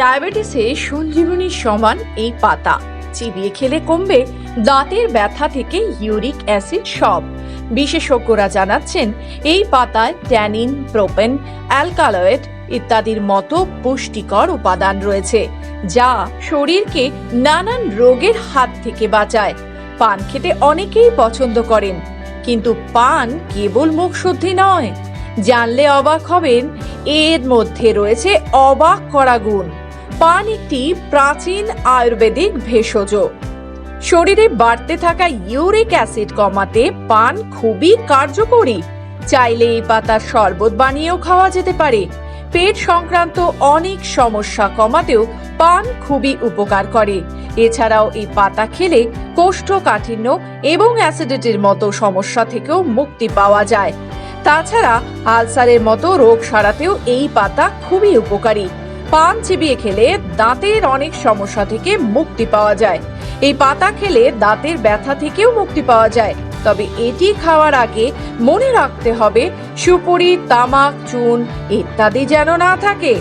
ডায়াবেটিসে সঞ্জীবনীর সমান এই পাতা। চিবিয়ে খেলে কমবে দাঁতের ব্যথা থেকে ইউরিক অ্যাসিড সব। বিশেষজ্ঞরা জানাচ্ছেন, এই পাতায় ট্যানিন, প্রোপেন, অ্যালকালয়েড ইত্যাদির মতো পুষ্টিকর উপাদান রয়েছে, যা শরীরকে নানান রোগের হাত থেকে বাঁচায়। পান খেতে অনেকেই পছন্দ করেন, কিন্তু পান কেবল মুখ শুদ্ধি নয়। জানলে অবাক হবেন, এর মধ্যে রয়েছে অবাক করা গুণ। পান একটি প্রাচীন আয়ুর্বেদিক ভেষজ। শরীরে বাড়তে থাকা ইউরিক অ্যাসিড কমাতে পান খুবই কার্যকরী। চাইলে এই পাতার শরবত বানিয়েও খাওয়া যেতে পারে। পেট সংক্রান্ত অনেক সমস্যা কমাতেও পান খুবই উপকার করে। এছাড়াও এই পাতা খেলে কোষ্ঠকাঠিন্য এবং অ্যাসিডিটির মতো সমস্যা থেকেও মুক্তি পাওয়া যায়। তাছাড়া আলসারের মতো রোগ সারাতেও এই পাতা খুবই উপকারী। পান চিবিয়ে খেলে দাঁতের অনেক সমস্যা থেকে মুক্তি পাওয়া যায়। এই পাতা খেলে দাঁতের ব্যথা থেকেও মুক্তি পাওয়া যায়। তবে এটি খাওয়ার আগে মনে রাখতে হবে, সুপুরি, তামাক, চুন ইত্যাদি যেন না থাকে।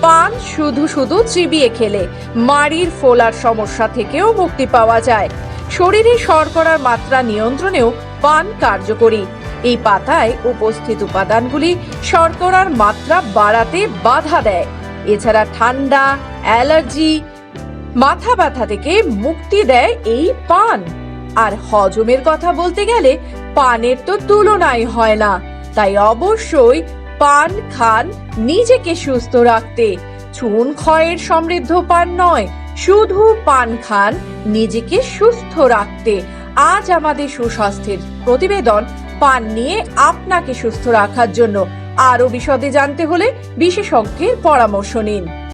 পান শুধু শুধু চিবিয়ে খেলে মাড়ির ফোলার সমস্যা থেকেও মুক্তি পাওয়া যায়। শরীরে শর্করার মাত্রা নিয়ন্ত্রণেও পান কার্যকরী। এই পাতায় উপস্থিত উপাদানগুলি শর্করার মাত্রা বাড়াতে বাধা দেয়। এছাড়া ঠান্ডা, অ্যালার্জি, মাথা ব্যথা থেকে মুক্তি দেয় এই পান। আর হজমের কথা বলতে গেলে পানের তো তুলনাই হয় না, তাই অবশ্যই পান খান, নিজেকে সুস্থ রাখতে। চুন ক্ষয়ের সমৃদ্ধ পান নয়, শুধু পান খান, নিজেকে সুস্থ রাখতে। আজ আমাদের সুস্বাস্থ্যের প্রতিবেদন পান নিয়ে আপনাকে সুস্থ রাখার জন্য আরও বিশদে জানতে হলে বিশেষজ্ঞের পরামর্শ নিন।